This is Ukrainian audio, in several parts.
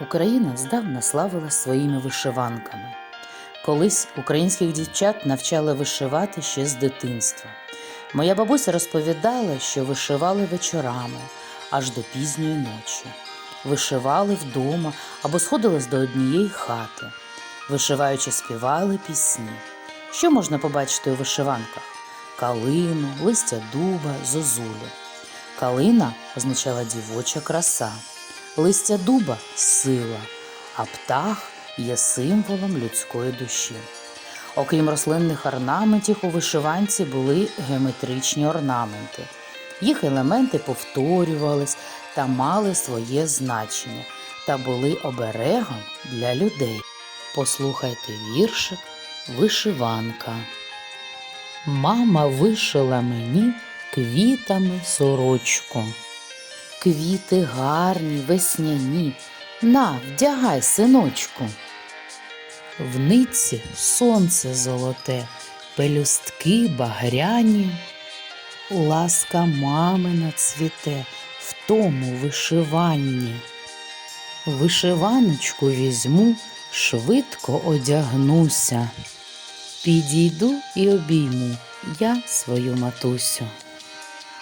Україна здавна славила своїми вишиванками. Колись українських дівчат навчали вишивати ще з дитинства. Моя бабуся розповідала, що вишивали вечорами аж до пізньої ночі. Вишивали вдома або сходились до однієї хати. Вишиваючи, співали пісні. Що можна побачити у вишиванках? Калину, листя дуба, зозулю. Калина означала дівоча краса, листя дуба сила, а птах є символом людської душі. Окрім рослинних орнаментів, у вишиванці були геометричні орнаменти. Їх елементи повторювались та мали своє значення та були оберегом для людей. Послухайте віршик Вишиванка. Мама вишила мені квітами сорочку. Квіти гарні, весняні, на, вдягай, синочку. В нитці сонце золоте, пелюстки багряні. Ласка мамина цвіте в тому вишиванні. Вишиваночку візьму, швидко одягнуся. Підійду і обійму я свою матусю.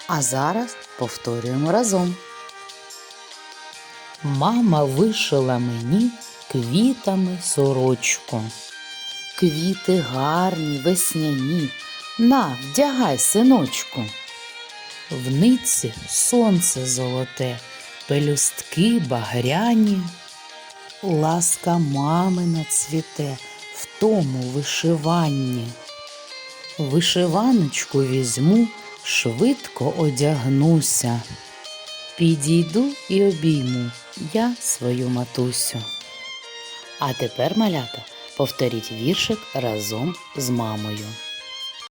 А зараз повторюємо разом. Мама вишила мені квітами сорочку. Квіти гарні, весняні, на, вдягай, синочку. В ниці сонце золоте, пелюстки багряні. Ласка мамина цвіте в тому вишиванні. Вишиваночку візьму, швидко одягнуся. Підійду і обійму я свою матусю. А тепер, малята, повторіть віршик разом з мамою.